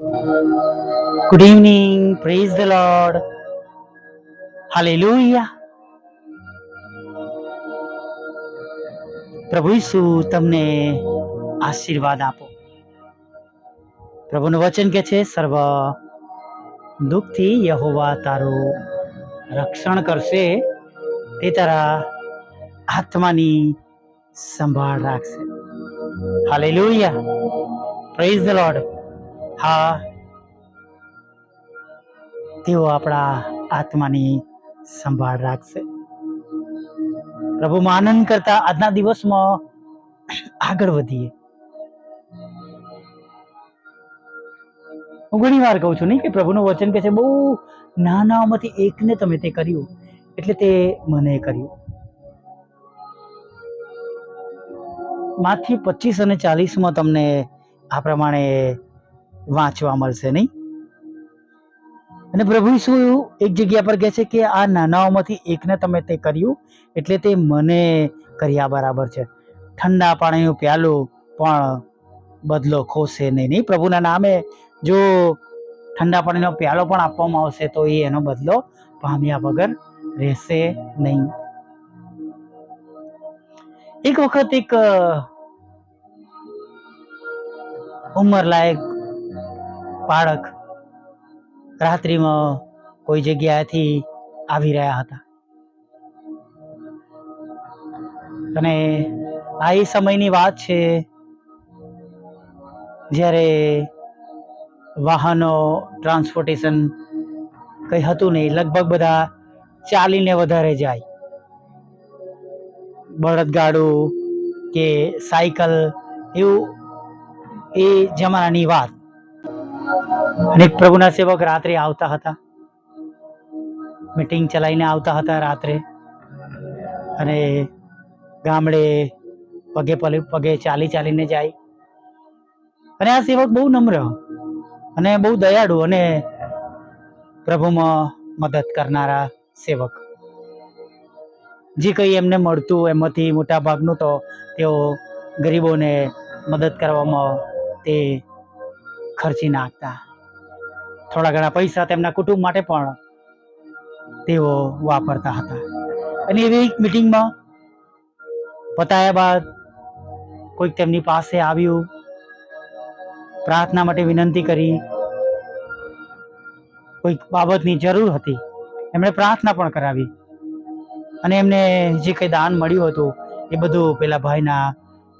Good evening. Praise the Lord. Hallelujah. પ્રભુ ઈસુ તમને આશીર્વાદ આપો પ્રભુનું વચન કે છે, સર્વ દુઃખથી યહોવા તારું રક્ષણ કરશે તે તારા આત્માની સંભાળ રાખશે હાલેલુયા પ્રેઝ ધ લોર્ડ હા. તેઓ આપણા આત્માની સંભાળ રાખશે. પ્રભુમાં આનંદ કરતા આજના દિવસમાં આગળ વધીએ. હું ઘણી વાર કહું છું નહીં કે પ્રભુનું વચન કે છે બહુ નાનામાંથી એકને તમે તે કર્યું એટલે તે મને કર્યું. માથી પચીસ અને ચાલીસમાં તમને આ પ્રમાણે વાંચવા મળશે નહીં. અને પ્રભુ શું એક જગ્યા પર કહે છે કે આ નાનાઓમાંથી એકને તમે તે કર્યું એટલે તે મને કર્યા બરાબર છે. ઠંડા પાણીનું પ્યાલું પણ બદલો ખોશે નહીં નહીં. પ્રભુના નામે જો ઠંડા પાણીનો પ્યાલો પણ આપવામાં આવશે તો એ એનો બદલો પામ્યા વગર રહેશે નહીં. એક વખત એક ઉંમરલાયક બાળક રાત્રિમાં કોઈ જગ્યાએથી આવી રહ્યા હતા. અને આ એ સમયની વાત છે, જ્યારે વાહનો ટ્રાન્સપોર્ટેશન કંઈ હતું નહીં, લગભગ બધા ચાલીને વધારે જાય. બળદગાડું કે સાયકલ, એવું એ જમાનાની વાત. અને એક પ્રભુના સેવક રાત્રે આવતા હતા. મીટિંગ ચલાવીને આવતા હતા રાત્રે. અને ગામડે પગે પગે ચાલી ચાલીને જાય. અને આ સેવક બહુ નમ્ર અને બહુ દયાળુ અને પ્રભુમાં મદદ કરનારા સેવક. જે કંઈ એમને મળતું એમાંથી મોટાભાગનું તો તેઓ ગરીબોને મદદ કરવામાં તે ખર્ચી નાખતા. થોડા ઘણા પૈસા તેમના કુટુંબ માટે પણ તેઓ વાપરતા હતા. અને એવી એક મિટિંગમાં પતાયા બાદ કોઈક તેમની પાસે આવ્યું. પ્રાર્થના માટે વિનંતી કરી. કોઈક બાબતની જરૂર હતી. એમણે પ્રાર્થના પણ કરાવી. અને એમને જે કંઈ દાન મળ્યું હતું, એ બધું પેલા ભાઈના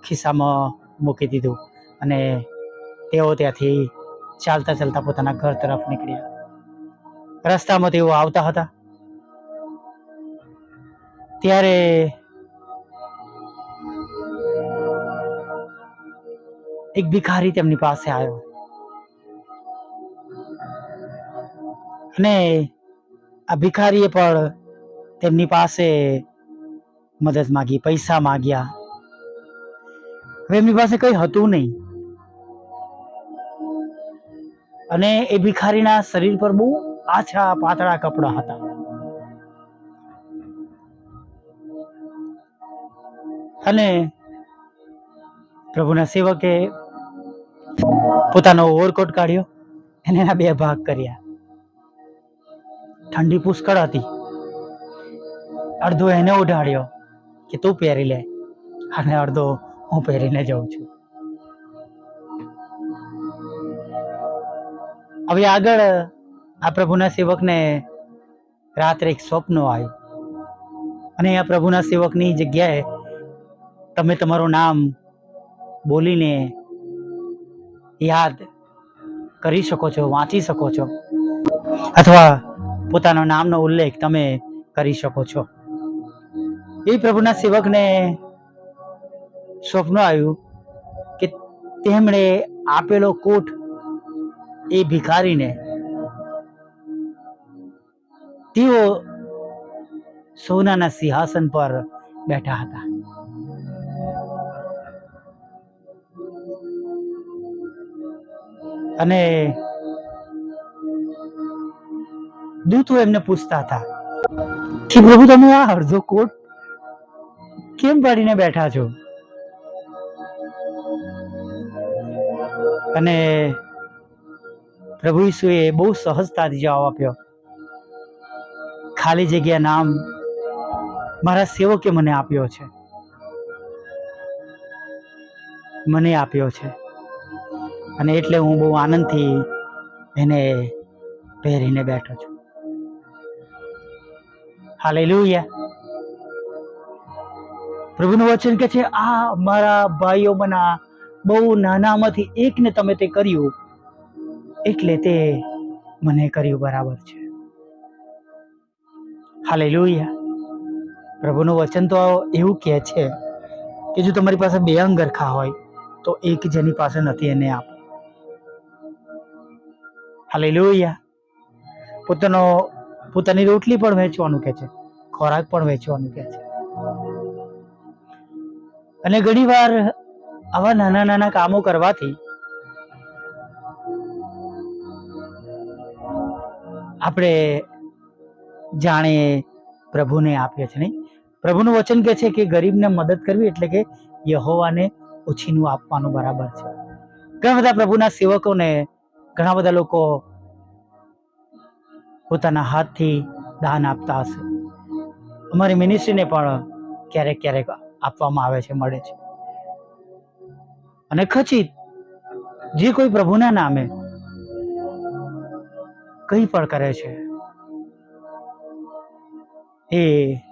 ખિસ્સામાં મૂકી દીધું. અને તેઓ ત્યાંથી ચાલતા ચાલતા પોતાના ઘર તરફ નીકળ્યા. રસ્તામાં તેઓ આવતા હતા. ત્યારે એક ભિખારી તેમની પાસે આવ્યો. અને આ ભિખારીએ પણ તેમની પાસે મદદ માગી, પૈસા માગ્યા. હવે એમની પાસે કંઈ હતું નહીં. અને એ ભિખારીના શરીર પર બહુ આછા પાતળા કપડા હતા. અને પ્રભુના સેવકે પોતાનો ઓવરકોટ કાઢ્યો અને એના બે ભાગ કર્યા. ઠંડી પુષ્કળ હતી. અડધો એને ઉઢાડ્યો કે તું પહેરી લે અને અડધો હું પહેરીને જાઉં છું. હવે આગળ આ પ્રભુના સેવકને રાત્રે એક સ્વપ્ન આવ્યું. અને આ પ્રભુના સેવકની જગ્યાએ તમે તમારું નામ બોલીને યાદ કરી શકો છો, વાંચી શકો છો, અથવા પોતાના નામનો ઉલ્લેખ તમે કરી શકો છો. એ પ્રભુના સેવકને સ્વપ્ન આવ્યું કે તેમણે આપેલો કોટ એ ભિખારીને તેઓ સોનાના સિંહાસન પર બેઠા હતા. અને દૂતો એમને પૂછતા હતા કે, પ્રભુ, તમે આ અડધો કોટ કેમ પાડીને બેઠા છો? અને પ્રભુ ઈસુએ બહુ સહજતાથી જવાબ આપ્યો. ખાલી જગ્યા નામ મારા સેવકે મને આપ્યો છે. મને આપ્યો છે. અને એટલે હું બહુ આનંદથી એને પહેરીને બેઠો છું. હાલેલુયા. પ્રભુનું વચન કે છે, આ મારા ભાઈઓમાંના બહુ નાનામાંથી એકને તમે તે કર્યું એટલે તે મને કર્યું બરાબર છે. હાલેલુયા. પ્રભુનું વચન તો એવું કહે છે કે જો તમારી પાસે બે અંગરખા હોય, તો એક જેની પાસે નથી એને આપો. હાલેલુયા. પોતાનો, પોતાની રોટલી પણ વેચવાનું કહે છે, ખોરાક પણ વેચવાનું કહે છે. અને ઘણીવાર આવા નાના નાના કામો કરવાથી આપણે જાણે પ્રભુને આપીએ છીએ, નહીં? પ્રભુનું વચન કહે છે કે ગરીબને મદદ કરવી એટલે કે યહોવાને ઓછીનું આપવાનું બરાબર છે. ઘણા બધા પ્રભુના સેવકોને ઘણા બધા લોકો પોતાના હાથથી દાન આપતા હશે. અમારી મિનિસ્ટ્રીને પણ ક્યારેક ક્યારેક આપવામાં આવે છે, મળે છે. અને ખચિત, જે કોઈ પ્રભુના નામે કંઈ પણ કરે છે. એ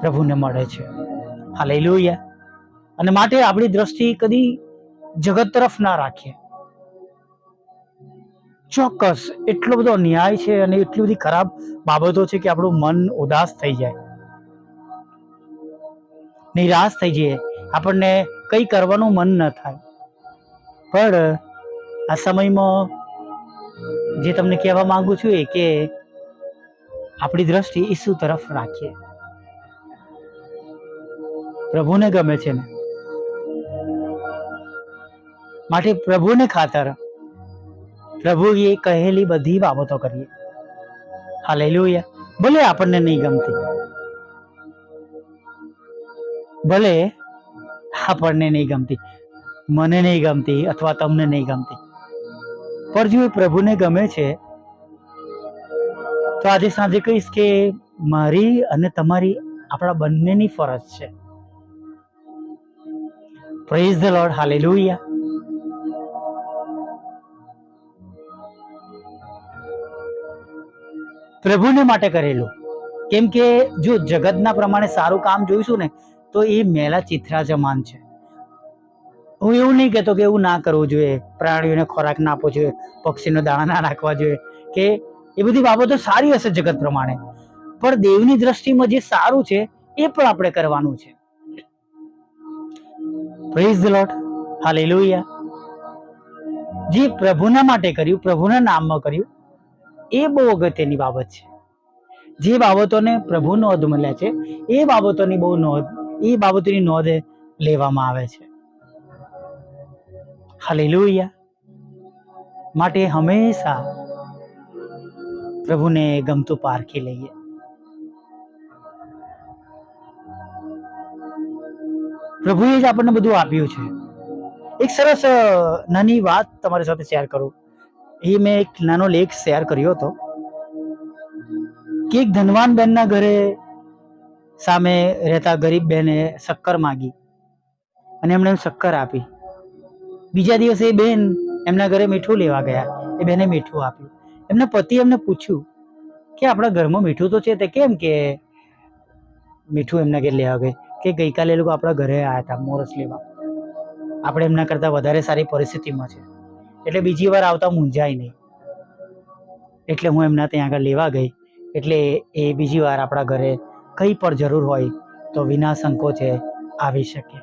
પ્રભુને મળે છે. હા લઈ હાલેલુયા. અને માટે આપણી દ્રષ્ટિ કદી જગત તરફ ના રાખીએ. ચોક્કસ એટલો બધો ન્યાય છે અને એટલી બધી ખરાબ બાબતો છે કે આપણું મન ઉદાસ થઈ જાય. નિરાશ થઈ જઈએ. આપણને કંઈ કરવાનું મન ન થાય. પણ આ સમયમાં જે તમને કહેવા માંગુ છું એ કે આપણી દ્રષ્ટિ ઈસુ તરફ રાખીએ. પ્રભુને ગમે છે ને. માટે પ્રભુને ખાતર પ્રભુએ કહેલી બધી બાબતો કરીએ. હાલેલુયા. ભલે આપણને નહીં ગમતી. ભલે આપણને નહીં ગમતી. મને નહીં ગમતી અથવા તમને નહીં ગમતી. પણ જો એ પ્રભુને ગમે છે તો આજે સાંજે કહીશ કે મારી અને તમારી આપણા બંનેની ફરજ છે પ્રેઝ ધ લોર્ડ હાલે પ્રભુને માટે કરેલું. કેમ કે જો જગતના પ્રમાણે સારું કામ જોઈશું ને, તો એ મેલા ચિત્રા જમાન છે. હું એવું નહીં કહેતો કે એવું ના કરવું જોઈએ, પ્રાણીઓને ખોરાક ના આપવો જોઈએ, પક્ષીનો દાણા ના નાખવા જોઈએ, કે એ બધી બાબતો સારી હશે જગત પ્રમાણે. પણ દેવની દ્રષ્ટિમાં જે સારું છે, એ પણ આપણે કરવાનું છે. પ્રેઝ ધ લોર્ડ હાલેલુયા જે પ્રભુના માટે કર્યું, પ્રભુના નામમાં કર્યું, એ બહુ અગત્યની બાબત છે. જે બાબતોને પ્રભુ નોંધ મળ્યા છે, એ બાબતોની બહુ નોંધ, એ બાબતોની નોંધ લેવામાં આવે છે. હાલેલુયા. માટે હંમેશા પ્રભુને ગમતું પારખી લઈએ. પ્રભુએ જ આપણને બધું આપ્યું છે. એક સરસ નાની વાત તમારી સાથે શેર કરું. એ મેં એક નાનો લેખ શેર કર્યો હતો કે એક ધનવાન બેનના ઘરે સામે રહેતા ગરીબ બેને શક્કર માગી અને એમણે શક્કર આપી. બીજા દિવસે એ બેન એમના ઘરે મીઠું લેવા ગયા. એ બેને મીઠું આપ્યું. એમના પતિ એમને પૂછ્યું કે આપણા ઘરમાં મીઠું તો છે તે કેમ કે મીઠું એમના ઘરે લેવા ગઈ? કે ગઈકાલે એ લોકો આપણા ઘરે આવ્યા હતા મોરસ લેવા. આપણે એમના કરતાં વધારે સારી પરિસ્થિતિમાં છે. એટલે બીજી વાર આવતા મૂંઝાય નહીં. એટલે હું એમના ત્યાં આગળ લેવા ગઈ. એટલે એ બીજી વાર આપણા ઘરે કંઈ પણ જરૂર હોય તો વિના સંકોચે આવી શકે.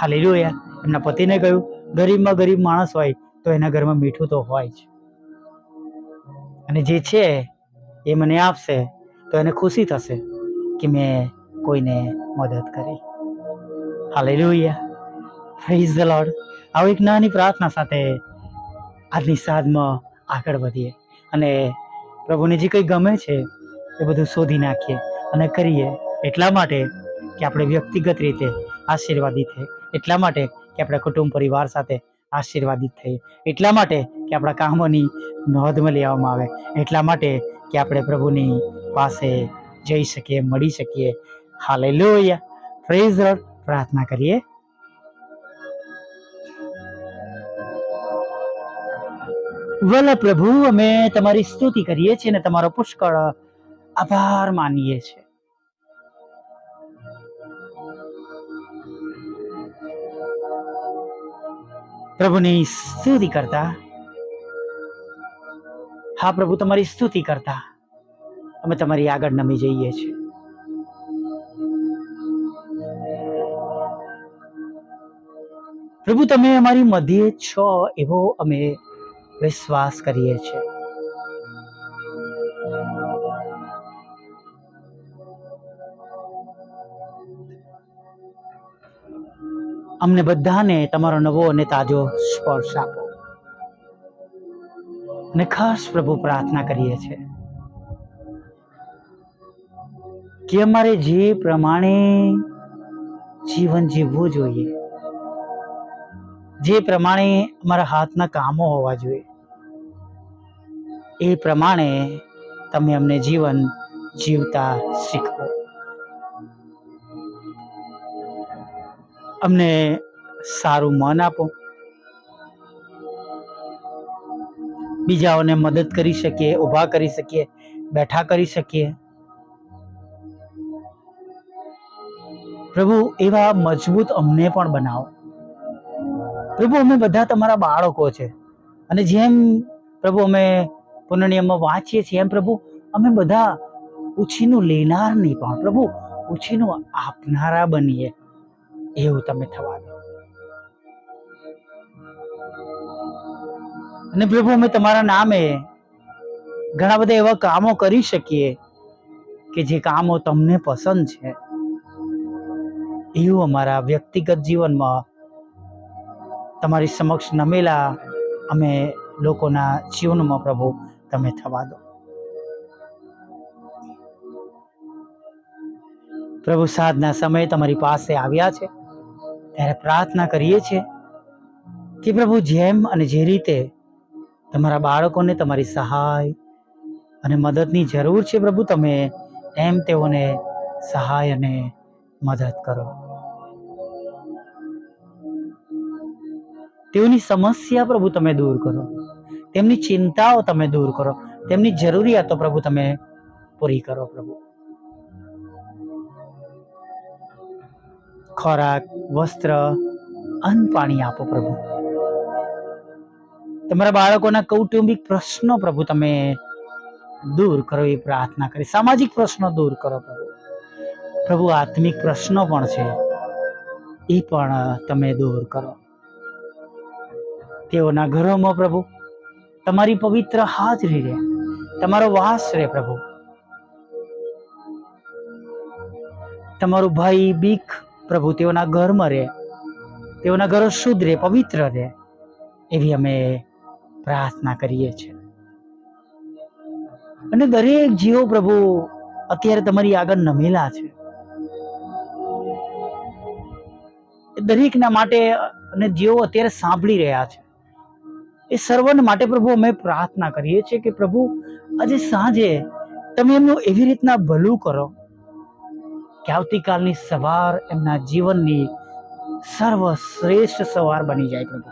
હાલેલુયા. એમના પતિને કહ્યું, ગરીબમાં ગરીબ માણસ હોય તો એના ઘરમાં મીઠું તો હોય જ. અને જે છે એ મને આપશે તો એને ખુશી થશે કે મેં કોઈને મદદ કરી. હાલેલુયા પ્રેઝ ધ લોર્ડ આવો એક નાની પ્રાર્થના સાથે આજની સાધમાં આગળ વધીએ. અને પ્રભુને જે કંઈ ગમે છે એ બધું શોધી નાખીએ અને કરીએ એટલા માટે કે આપણે વ્યક્તિગત રીતે આશીર્વાદી છે એટલા માટે કે આપણા કુટુંબ પરિવાર સાથે આશીર્વાદિત થઈએ. એટલા માટે કે આપણા કામોની નોંધમાં લેવામાં આવે. એટલા માટે કે આપણે પ્રભુની પાસે જઈ શકીએ, મળી શકીએ. હાલે લોહિયા રોડ પ્રાર્થના કરીએ. વલા પ્રભુ, અમે તમારી સ્તુતિ કરીએ છીએ અને તમારો પુષ્કળ આભાર માનીએ છીએ. પ્રભુની સ્તુતિ કરતા. હા, પ્રભુ, તમારી સ્તુતિ કરતા. અમે તમારી આગળ નમી જઈએ છીએ. પ્રભુ, તમે અમારી મધ્યે છો એવો અમે વિશ્વાસ કરીએ છીએ. અમને બધાને તમારો નવો અને તાજો સ્પર્શ આપો. અને ખાસ પ્રભુ પ્રાર્થના કરીએ છીએ કે અમારે જે પ્રમાણે જીવન જીવવું જોઈએ, જે પ્રમાણે અમારા હાથના કામો હોવા જોઈએ, એ પ્રમાણે તમે અમને જીવન જીવતા શીખવો. અમને સારું મન આપો. બીજાઓને મદદ કરી શકીએ, ઊભા કરી શકીએ, બેઠા કરી શકીએ. પ્રભુ, એવા મજબૂત અમને પણ બનાવો. પ્રભુ, અમે બધા તમારા બાળકો છે. અને જેમ પ્રભુ અમે પુનર્નિયમમાં વાંચીએ છીએ, એમ પ્રભુ, અમે બધા ઉછીનું લેનાર નહીં પણ, પ્રભુ, ઉછીનું આપનારા બનીએ. એવું તમે થવા દો અને પ્રભુ, અમે તમારા નામે ઘણા બધા એવા કામો કરી શકીએ કે જે કામો તમને પસંદ છે. એવું અમારા વ્યક્તિગત જીવનમાં તમારી સમક્ષ નમેલા અમે લોકોના જીવનમાં પ્રભુ, તમે થવા દો. પ્રભુ સાધના સમયે તમારી પાસે આવ્યા છે. ત્યારે પ્રાર્થના કરીએ છીએ કે પ્રભુ જેમ અને જે રીતે તમારા બાળકોને તમારી સહાય અને મદદની જરૂર છે પ્રભુ, તમે એમ તેઓને સહાય અને મદદ કરો. તેઓની સમસ્યા પ્રભુ તમે દૂર કરો. તેમની ચિંતાઓ તમે દૂર કરો. તેમની જરૂરિયાતો પ્રભુ તમે પૂરી કરો પ્રભુ. ખોરાક, વસ્ત્ર અન્ન પાણી આપો પ્રભુ. તમારા બાળકોના કૌટુંબિક પ્રશ્નો પ્રભુ તમે દૂર કરો એ પ્રાર્થના કરી. સામાજિક પ્રશ્નો દૂર કરો પ્રભુ. પ્રભુ, આત્મિક પ્રશ્નો પણ છે. એ પણ તમે દૂર કરો. તેઓના ઘરોમાં પ્રભુ, તમારી પવિત્ર હાજરી રહે. તમારો વાસ રહે પ્રભુ. તમારું ભાઈ બીક પ્રભુ તેઓના ઘરમાં રહે, તેઓના ઘરો શુદ્ધ રહે, પવિત્ર રહે એવી અમે પ્રાર્થના કરીએ છીએ. અને દરેક જીવો પ્રભુ અત્યારે તમારી આગળ નમેલા છે. દરેકના માટે અને જેઓ અત્યારે સાંભળી રહ્યા છે, એ સર્વને માટે પ્રભુ અમે પ્રાર્થના કરીએ છીએ કે પ્રભુ આજે સાંજે તમે એમનું એવી રીતના ભલું કરો. કે આવતીકાલની સવાર એમના જીવનની સર્વશ્રેષ્ઠ સવાર બની જાય પ્રભુ.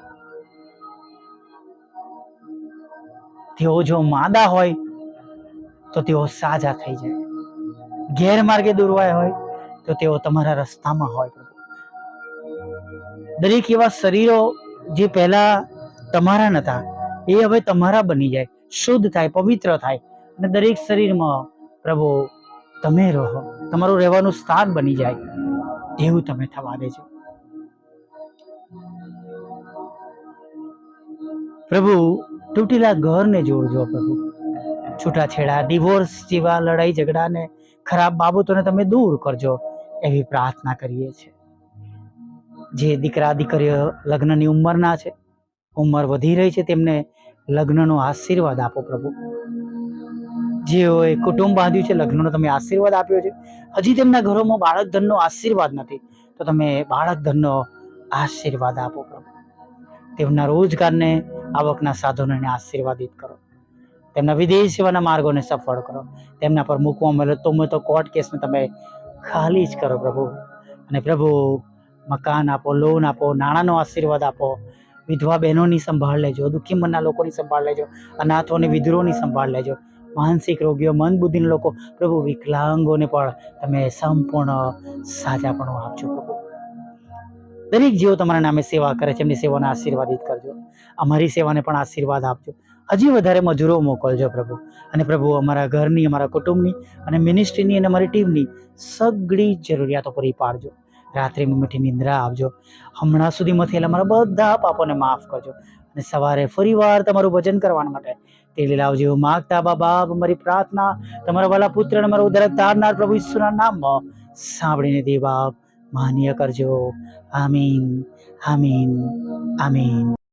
તેઓ જો માદા હોય, તો તેઓ સાજા થઈ જાય. ગેરમાર્ગે દોરવાય હોય, તો તેઓ તમારા રસ્તામાં હોય પ્રભુ. દરેક એવા શરીરો જે પહેલા તમારા નતા, એ હવે તમારા બની જાય. શુદ્ધ થાય, પવિત્ર થાય. અને દરેક શરીરમાં પ્રભુ, તમે રહો. તમારું રહેવાનું સ્થાન બની જાય. એવું તમે થવા દેજો પ્રભુ, તૂટેલા ઘરને જોડજો પ્રભુ. છૂટાછેડા, ડિવોર્સ જેવા લડાઈ ઝઘડાને ખરાબ બાબતોને તમે દૂર કરજો એવી પ્રાર્થના કરીએ છીએ. જે દીકરા દીકરીઓ લગ્નની ઉંમરના છે, ઉંમર વધી રહી છે, તેમને લગ્નનો આશીર્વાદ આપો પ્રભુ. જેઓએ કુટુંબ બાંધ્યું છે, લગ્નનો તમે આશીર્વાદ આપ્યો છે. હજી તેમના ઘરોમાં બાળક ધનનો આશીર્વાદ નથી. તો તમે બાળક ધનનો આશીર્વાદ આપો પ્રભુ. તેમના રોજગારને, આવકના સાધનોને આશીર્વાદિત કરો. તેમના વિદેશ સેવાના માર્ગોને સફળ કરો. તેમના પર મૂકવા મળે તો મેં તો કોર્ટ કેસને તમે ખાલી જ કરો પ્રભુ. અને પ્રભુ, મકાન આપો, લોન આપો, નાણાંનો આશીર્વાદ આપો. વિધવા બહેનોની સંભાળ લેજો, દુઃખી મનના લોકોની સંભાળ લેજો, અનાથોની વિદ્રોહની સંભાળ લેજો. માનસિક રોગીઓ મન બુદ્ધિના લોકો, પ્રભુ વિકલાંગોને પણ તમે સંપૂર્ણ સાજાપણું આપજો પ્રભુ. દરેક જીવો તમારા નામે સેવા કરે છે, એમની સેવાને આશીર્વાદિત કરજો. અમારી સેવાને પણ આશીર્વાદ આપજો. હજી વધારે મજૂરો મોકલજો પ્રભુ. અને પ્રભુ, અમારા ઘરની, અમારા કુટુંબની અને મિનિસ્ટ્રીની અને અમારી ટીમની સગળી જરૂરિયાતો પૂરી પાડજો. રાત્રે મીઠી નિંદ્રા આપજો. હમણાં સુધીમાં થયેલા અમારા બધા પાપોને માફ કરજો. અને સવારે ફરીવાર તમારું ભજન કરવા માટે તે લાવજો માગતા બાબા અમારી પ્રાર્થના, તમારા વાલા પુત્ર અને મારા ઉદ્ધારક તારનાર પ્રભુ ઈશ્વરના નામમાં સાંભળીને દે બાપ માન્ય કરજો. આમીન આમીન આમીન.